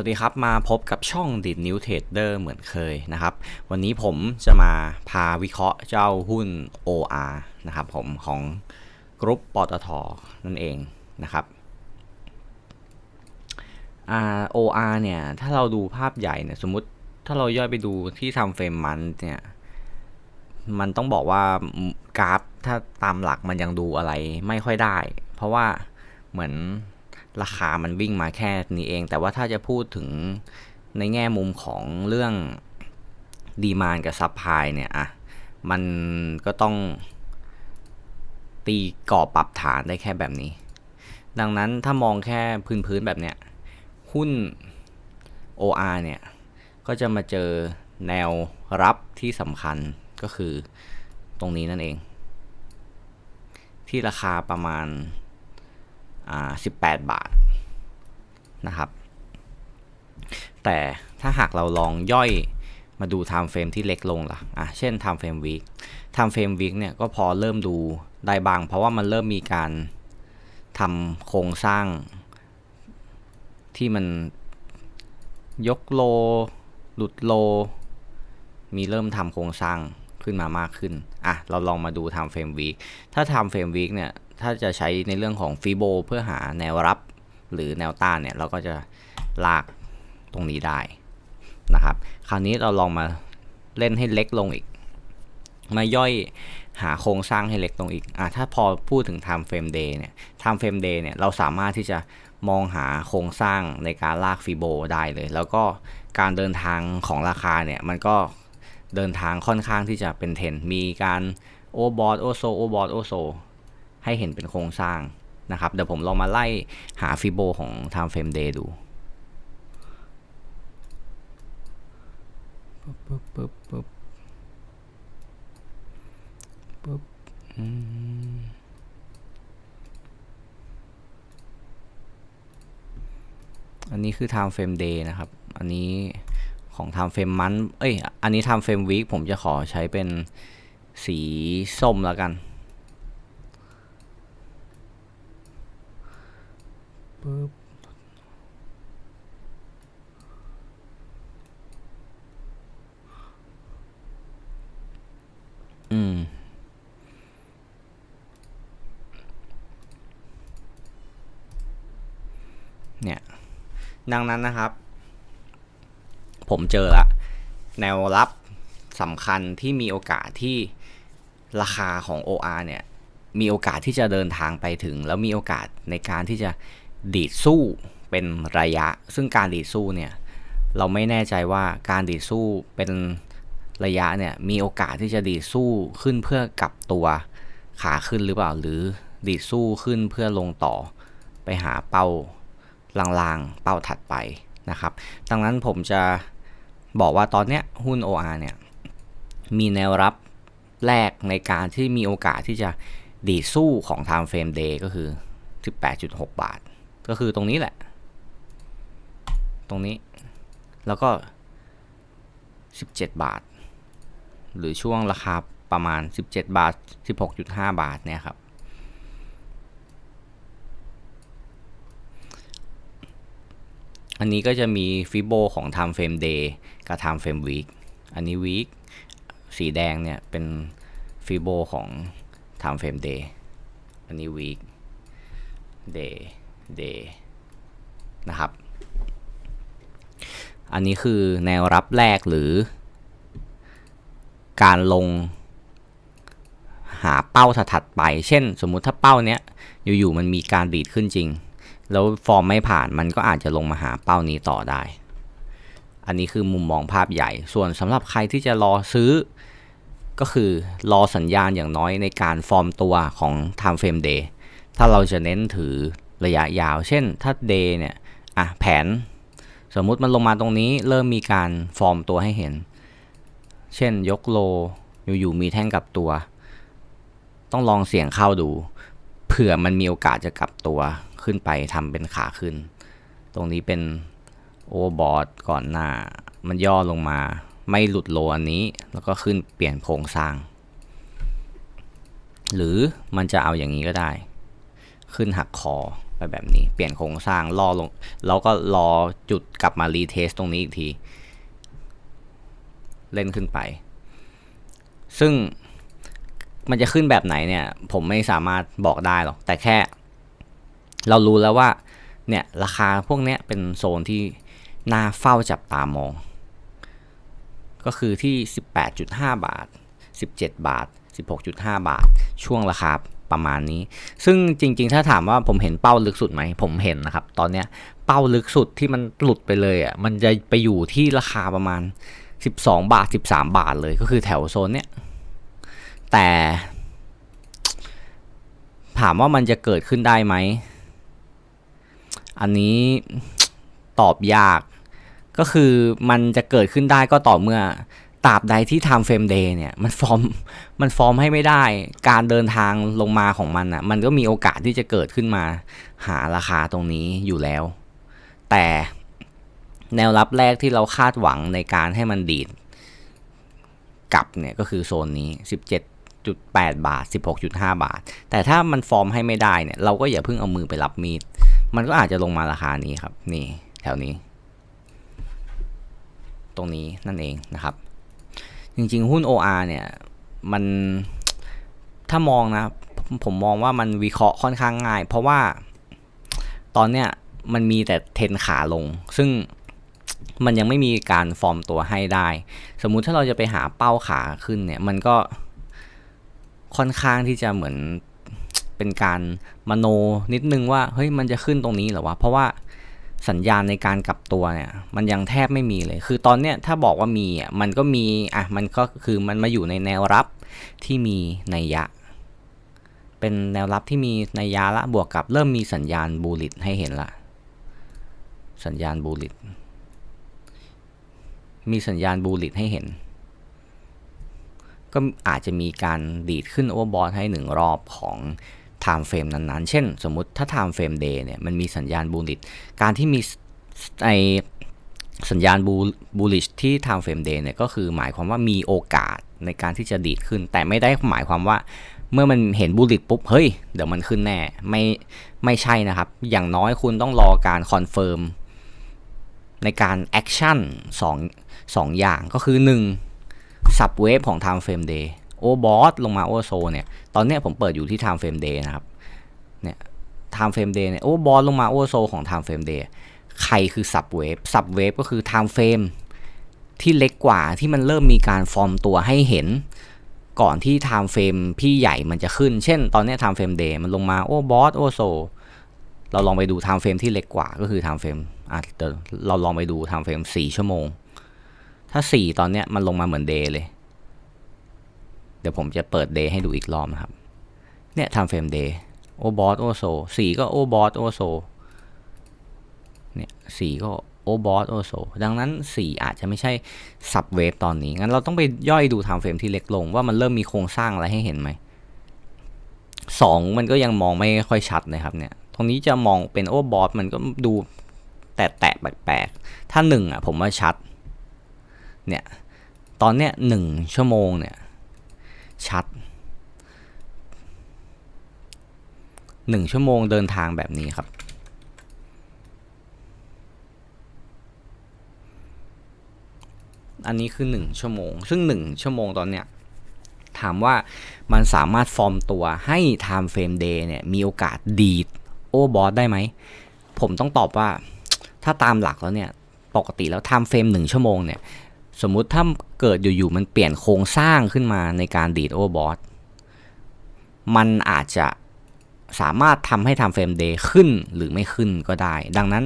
สวัสดีครับ มาพบกับช่องดิดนิวเทรดเดอร์เหมือนเคยนะครับ วันนี้ผมจะมาพาวิเคราะห์เจ้าหุ้น OR นะครับผมของกรุ๊ปปตทนั่นเองนะครับ OR เนี่ยถ้าเราดูภาพใหญ่เนี่ยสมมติถ้าเราย่อยไปดูที่ทำเฟรมมันเนี่ยมันต้องบอกว่ากราฟถ้าตามหลักมันยังดูอะไรไม่ค่อยได้ เพราะว่าเหมือน ราคามันวิ่งมาแค่นี้เอง แต่ว่าถ้าจะพูดถึงในแง่มุมของเรื่องดีมานกับซับพลายเนี่ยอะมันก็ต้องตีกรอบปรับฐานได้แค่แบบนี้ ดังนั้นถ้ามองแค่พื้นๆแบบเนี้ยหุ้น OR เนี่ยก็จะมาเจอแนวรับที่สำคัญก็คือตรงนี้นั่นเอง ที่ราคาประมาณ 18 บาทนะครับ แต่ถ้าหากเราลองย่อยมาดู time frame ที่เล็กลงล่ะอะ เช่น time frame week time frame week เนี่ยก็พอเริ่มดูได้บาง เพราะว่ามันเริ่มมีการทำโครงสร้างที่มันยกโล หลุดโล มีเริ่มทำโครงสร้างขึ้นมามากขึ้น อะ เราลองมาดู time frame week ถ้า time frame week เนี่ย ถ้าจะใช้ในเรื่องของฟีโบเพื่อหาแนวรับหรือแนวต้านเนี่ย เราก็จะลากตรงนี้ได้นะครับ คราวนี้เราลองมาเล่นให้เล็กลงอีก มาย่อยหาโครงสร้างให้เล็กลงอีกอะถ้าพอพูดถึง time frame day เนี่ย time frame day เนี่ย เราสามารถที่จะมองหาโครงสร้างในการลากฟีโบได้เลย แล้วก็การเดินทางของราคาเนี่ย มันก็เดินทางค่อนข้างที่จะเป็นเทนมีการโอบอดโอโซโอบอดโอโซ ให้เห็นเป็นโครงสร้างนะครับ เดี๋ยวผมลองมาไล่หาฟิโบของ time frame day ดูปึ๊บปึ๊บปึ๊บปึ๊บอันนี้คือ time frame day นะครับ อันนี้ของ time frame month เอ้ย อันนี้ time frame week ผมจะขอใช้เป็นสีส้มแล้วกันปึ๊บ อืม เนี่ย ดังนั้นนะครับ ผมเจอละ แนวรับสำคัญที่มีโอกาสที่ราคาของ OR เนี่ย มีโอกาสที่จะเดินทางไปถึง แล้วมีโอกาสในการที่จะดีดสู้เป็นระยะ ซึ่งการดีดสู้เนี่ย เราไม่แน่ใจว่าการดีดสู้เป็น ระยะเนี่ยมีโอกาสที่จะดีดสู้ขึ้นเพื่อกลับตัวขาขึ้นหรือเปล่า หรือดีดสู้ขึ้นเพื่อลงต่อไปหาเป้าลางๆ เป้าถัดไปนะครับ ดังนั้นผมจะบอกว่าตอนเนี้ยหุ้น OR เนี่ยมีแนวรับแรกในการที่มีโอกาสที่จะดีดสู้ของ time frame day ก็คือ 18.6 บาท ก็คือตรงนี้แหละ ตรงนี้ แล้วก็ 17 บาท หรือช่วงราคาประมาณ 17 บาท 16.5 บาทเนี่ยครับ อันนี้ก็จะมีฟิโบของ time frame day กับ time frame week อันนี้ week สีแดงเนี่ยเป็นฟิโบของ time frame day อันนี้ week day day นะครับ อันนี้คือแนวรับแรกหรือ การลงหาเป้าถัดไป เช่น สมมุติถ้าเป้าเนี้ยอยู่ๆมันมีการดีดขึ้นจริง แล้วฟอร์มไม่ผ่านมันก็อาจจะลงมาหาเป้านี้ต่อได้ อันนี้คือมุมมองภาพใหญ่ ส่วนสำหรับใครที่จะรอซื้อ ก็คือรอสัญญาณอย่างน้อยในการฟอร์มตัวของ time frame day ถ้าเราจะเน้นถือระยะยาว เช่นถ้า day เนี่ยอะแผน สมมุติมันลงมาตรงนี้เริ่มมีการฟอร์มตัวให้เห็น เช่นยกโลอยู่ๆมีแท่งกลับตัว ต้องลองเสี่ยงเข้าดู เผื่อมันมีโอกาสจะกลับตัวขึ้นไปทำเป็นขาขึ้น ตรงนี้เป็นโอบอร์ดก่อนหน้า มันย่อลงมา ไม่หลุดโลอันนี้ แล้วก็ขึ้นเปลี่ยนโครงสร้าง หรือมันจะเอาอย่างนี้ก็ได้ ขึ้นหักคอไปแบบนี้ เปลี่ยนโครงสร้างรอลง แล้วก็รอจุดกลับมารีเทสตรงนี้อีกที เล่นขึ้นไป ซึ่งมันจะขึ้นแบบไหนเนี่ย ผมไม่สามารถบอกได้หรอก แต่แค่ เรารู้แล้วว่า เนี่ย ราคาพวกเนี้ยเป็นโซนที่น่าเฝ้าจับตามอง ก็คือที่ 18.5 บาท 17 บาท 16.5 บาท ช่วงราคาประมาณนี้ ซึ่งจริง ๆ ถ้าถามว่าผมเห็นเป้าลึกสุดไหม ผมเห็นนะครับ ตอนเนี้ยเป้าลึกสุดที่มันหลุดไปเลยอะ มันจะไปอยู่ที่ราคาประมาณ 12 บาท 13 บาทเลยก็คือแถวโซนเนี้ยแต่ ถามว่ามันจะเกิดขึ้นได้ไหม อันนี้ตอบยาก ก็คือมันจะเกิดขึ้นได้ก็ต่อเมื่อตราบใดที่ time frame day เนี่ยมันฟอร์มมันฟอร์มให้ไม่ได้ การเดินทางลงมาของมันอะมันก็มีโอกาสที่จะเกิดขึ้นมาหาราคาตรงนี้อยู่แล้ว แต่ แนวรับแรกที่เราคาดหวังในการให้มันดีดกลับเนี่ยก็คือโซนนี้ 17.8 บาท 16.5 บาท แต่ถ้ามันฟอร์มให้ไม่ได้เนี่ยเราก็อย่าเพิ่งเอามือไปรับมีด มันก็อาจจะลงมาราคานี้ครับ นี่แถวนี้ ตรงนี้นั่นเองนะครับ จริงๆ หุ้น OR เนี่ยมันถ้ามองนะ ผมมองว่ามันวิเคราะห์ค่อนข้างง่าย เพราะว่าตอนเนี้ยมันมีแต่เทนขาลง ซึ่ง มันยังไม่มีการฟอร์มตัวให้ได้ สมมุติถ้าเราจะไปหาเป้าขาขึ้นเนี่ยมันก็ค่อนข้างที่จะเหมือนเป็นการมโนนิดนึงว่าเฮ้ยมันจะขึ้นตรงนี้หรอวะเพราะว่าสัญญาณในการกลับตัวเนี่ย มันยังแทบไม่มีเลย คือตอนเนี้ยถ้าบอกว่ามีอะมันก็มีอะมันก็คือมันมาอยู่ในแนวรับที่มีนัยยะ เป็นแนวรับที่มีนัยยะละบวกกับเริ่มมีสัญญาณบูลิตให้เห็นละ สัญญาณบูลิต มีสัญญาณบูลิตให้เห็น ก็อาจจะมีการดีดขึ้นโอเวอร์บอทให้หนึ่งรอบของ time frame นั้นๆ เช่น สมมติถ้า time frame day เนี่ยมันมีสัญญาณบูลิตการที่มีไอสัญญาณบูลลิชที่ time frame day เนี่ยก็คือหมายความว่ามีโอกาสในการที่จะดีดขึ้น แต่ไม่ได้หมายความว่าเมื่อมันเห็นบูลิตปุ๊บ เฮ้ย เดี๋ยวมันขึ้นแน่ ไม่ไม่ใช่นะครับ อย่างน้อยคุณต้องรอการคอนเฟิร์ม ในการแอคชั่น2 2อย่างก็คือ1 sub wave ของ time frame day โอบอสลงมาโอโซเนี่ย ตอนนี้ผมเปิดอยู่ที่ time frame day นะครับ เนี่ย time frame day เนี่ยโอบอสลงมาโอโซของ time frame day ใครคือ sub wave sub wave ก็คือ time frame ที่เล็กกว่าที่มันเริ่มมีการฟอร์มตัวให้เห็นก่อนที่ time frame พี่ใหญ่มันจะขึ้น เช่น ตอนนี้ time frame day มันลงมาโอบอสโอโซเราลองไปดู time frame ที่เล็กกว่าก็คือ time frame อะเดี๋ยวเราลองไปดู time frame 4ชั่วโมง ถ้า4ตอนเนี้ยมันลงมาเหมือน day เลย เดี๋ยวผมจะเปิด day ให้ดูอีกรอบนะครับ เนี่ย time frame day โอบอสโอโซสี่ก็โอบอสโอโซเนี่ยสี่ก็โอบอสโอโซดังนั้น 4 อาจจะไม่ใช่สับเวฟตอนนี้ งั้นเราต้องไปย่อยดู time frame ที่เล็กลงว่ามันเริ่มมีโครงสร้างอะไรให้เห็นไหมสองมันก็ยังมองไม่ค่อยชัดนะครับเนี่ย ตรงนี้จะมองเป็นโอบอสมันก็ดู แตะแตะแปลกๆ ถ้าหนึ่งอะผมว่าชัด เนี่ย ตอนเนี้ยหนึ่งชั่วโมงเนี่ย ชัดหนึ่งชั่วโมงเดินทางแบบนี้ครับ อันนี้คือ1ชั่วโมง ซึ่ง1ชั่วโมงตอนเนี้ยถามว่ามันสามารถฟอร์มตัวให้ time frame day เนี่ยมีโอกาสดีดโอบอสได้ไหม ผมต้องตอบว่า ถ้าตามหลักแล้วเนี่ย ปกติแล้ว time frame 1ชั่วโมงเนี่ย สมมุติถ้าเกิดอยู่ๆมันเปลี่ยนโครงสร้างขึ้นมาในการดีดโอเวอร์บอสมันอาจจะสามารถทำให้ time frame day ขึ้นหรือไม่ขึ้นก็ได้ ดังนั้น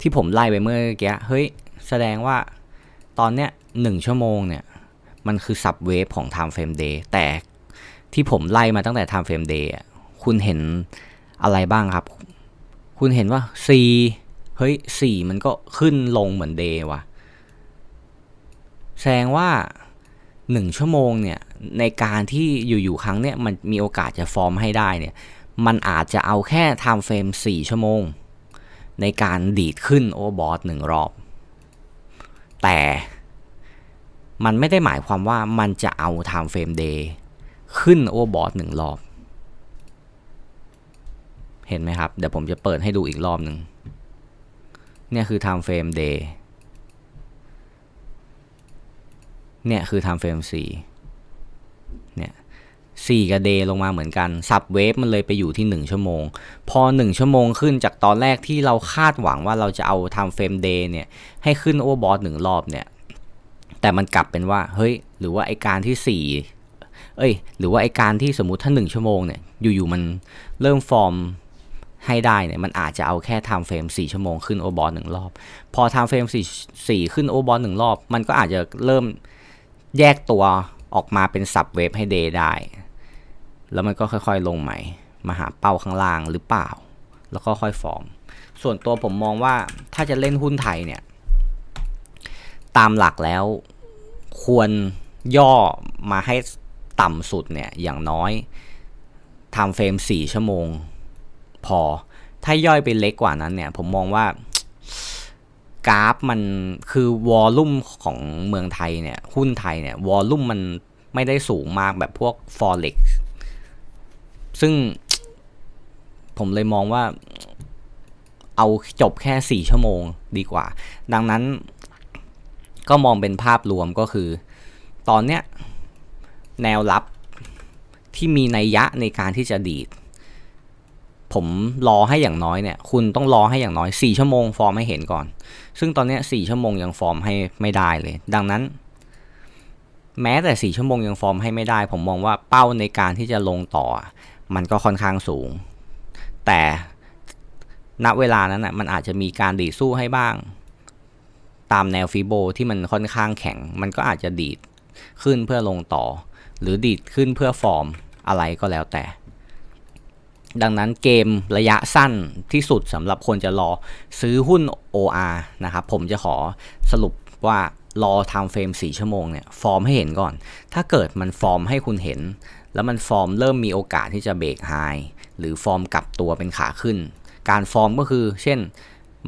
ที่ผมไล่ไปเมื่อกี้เฮ้ย แสดงว่าตอนเนี้ยหนึ่งชั่วโมงเนี่ย มันคือ sub wave ของ time frame day แต่ที่ผมไล่มาตั้งแต่ time frame day อะคุณเห็นอะไรบ้างครับ คุณเห็นว่า C เฮ้ย 4 มันก็ขึ้นลงเหมือน day ว่ะ แสดงว่า 1 ชั่วโมงเนี่ย ในการที่อยู่ๆครั้งเนี่ย มันมีโอกาสจะฟอร์มให้ได้เนี่ย มันอาจจะเอาแค่ time frame 4ชั่วโมง ในการดีดขึ้นโอบอสหนึ่งรอบ แต่มันไม่ได้หมายความว่ามันจะเอา time frame day ขึ้นโอบอสหนึ่งรอบ เห็นไหมครับ เดี๋ยวผมจะเปิดให้ดูอีกรอบหนึ่งเนี่ยคือ time frame day เนี่ยคือ time frame 4เนี่ย4กับ day ลงมาเหมือนกัน สับเวฟมันเลยไปอยู่ที่ 1 ชั่วโมง พอ 1 ชั่วโมงขึ้นจากตอนแรกที่เราคาดหวังว่าเราจะเอา time frame day เนี่ยให้ขึ้น overbought หนึ่งรอบเนี่ยแต่มันกลับเป็นว่า เฮ้ย หรือว่าไอการที่ 4 เอ้ย หรือว่าไอการที่สมมติถ้า 1 ชั่วโมงเนี่ยอยู่ๆมันเริ่มฟอร์ม ให้ได้เนี่ยมันอาจจะเอาแค่ time frame 4ชั่วโมงขึ้นโอบอลหนึ่งรอบ พอ time frame 4 4 ขึ้นโอบอลหนึ่งรอบ มันก็อาจจะเริ่มแยกตัวออกมาเป็นสับเวฟให้เดย์ได้ แล้วมันก็ค่อยๆลงใหม่ มาหาเป้าข้างล่างหรือเปล่า แล้วก็ค่อยฟอร์ม ส่วนตัวผมมองว่าถ้าจะเล่นหุ้นไทยเนี่ย ตามหลักแล้วควรย่อมาให้ต่ำสุดเนี่ยอย่างน้อย time frame 4ชั่วโมง พอ ถ้าย่อยไปเล็กกว่านั้นเนี่ย ผมมองว่ากราฟมันคือวอลลุ่มของเมืองไทยเนี่ย หุ้นไทยเนี่ยวอลลุ่มมันไม่ได้สูงมากแบบพวก forex ซึ่งผมเลยมองว่าเอาจบแค่ 4 ชั่วโมงดีกว่า ดังนั้นก็มองเป็นภาพรวมก็คือ ตอนเนี้ยแนวรับที่มีนัยยะในการที่จะดีด ผมรอให้อย่างน้อยเนี่ย คุณต้องรอให้อย่างน้อย 4 ชั่วโมงฟอร์มให้เห็นก่อน ซึ่งตอนนี้4ชั่วโมงยังฟอร์มให้ไม่ได้เลย ดังนั้น แม้แต่ 4 ชั่วโมงยังฟอร์มให้ไม่ได้ ผมมองว่าเป้าในการที่จะลงต่อ มันก็ค่อนข้างสูง แต่ณเวลานั้นนะมันอาจจะมีการดีดสู้ให้บ้าง ตามแนวฟิโบที่มันค่อนข้างแข็ง มันก็อาจจะดีดขึ้นเพื่อลงต่อ หรือดีดขึ้นเพื่อฟอร์มอะไรก็แล้วแต่ ดังนั้นเกมระยะสั้นที่สุดสำหรับคนจะรอซื้อหุ้น OR นะครับ ผมจะขอสรุปว่ารอ time frame 4ชั่วโมงเนี่ยฟอร์มให้เห็นก่อน ถ้าเกิดมันฟอร์มให้คุณเห็น แล้วมันฟอร์มเริ่มมีโอกาสที่จะเบรกไฮหรือฟอร์มกลับตัวเป็นขาขึ้น การฟอร์มก็คือ เช่น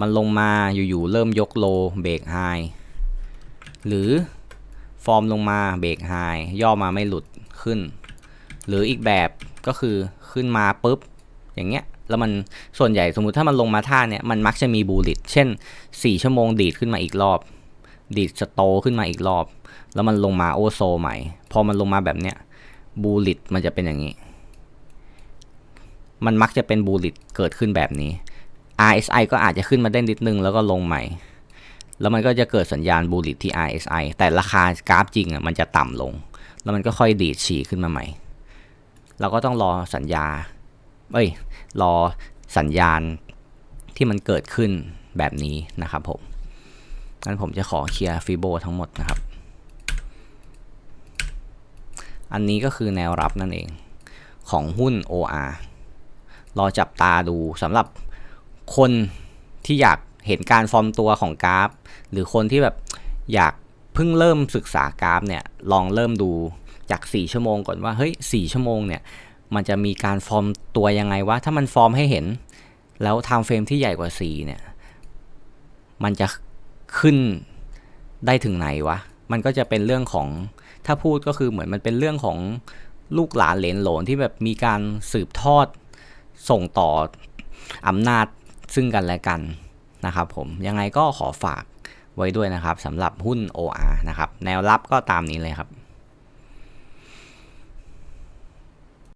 มันลงมาอยู่ๆเริ่มยกโลเบรกไฮหรือฟอร์มลงมาเบรกไฮย่อมาไม่หลุดขึ้น หรืออีกแบบ ก็คือขึ้นมาปุ๊บอย่างเงี้ยแล้วมันส่วนใหญ่สมมุติถ้ามันลงมาท่าเนี่ยมันมักจะมีบูลิตเช่น 4 ชั่วโมงดีดขึ้นมาอีกรอบ ดีดสโตขึ้นมาอีกรอบ แล้วมันลงมาโอโซใหม่ พอมันลงมาแบบเนี้ยบูลิตมันจะเป็นอย่างนี้ มันมักจะเป็นบูลิตเกิดขึ้นแบบนี้ RSI ก็อาจจะขึ้นมาได้นิดนึงแล้วก็ลงใหม่ แล้วมันก็จะเกิดสัญญาณบูลิตที่ RSI แต่ราคากราฟจริงอะมันจะต่ำลง แล้วมันก็ค่อยดีดฉีขึ้นมาใหม่ เราก็ต้องรอสัญญา เอ้ย รอสัญญาณที่มันเกิดขึ้นแบบนี้นะครับผม งั้นผมจะขอเคลียร์ฟิโบทั้งหมดนะครับ อันนี้ก็คือแนวรับนั่นเองของหุ้น OR รอจับตาดูสำหรับคนที่อยากเห็นการฟอร์มตัวของกราฟ หรือคนที่แบบอยากเพิ่งเริ่มศึกษากราฟเนี่ย ลองเริ่มดู จาก 4 ชั่วโมงก่อนว่าเฮ้ย4ชั่วโมงเนี่ยมันจะมีการฟอร์มตัวยังไงวะถ้ามันฟอร์มให้เห็น แล้วไทม์เฟรมที่ใหญ่กว่า 4 เนี่ย มันจะขึ้นได้ถึงไหนวะ มันก็จะเป็นเรื่องของถ้าพูดก็คือเหมือนมันเป็นเรื่องของลูกหลานเหลนโหลนที่แบบมีการสืบทอดส่งต่ออำนาจซึ่งกันและกันนะครับผมยังไงก็ขอฝากไว้ด้วยนะครับสำหรับหุ้น OR นะครับ แนวรับก็ตามนี้เลยครับ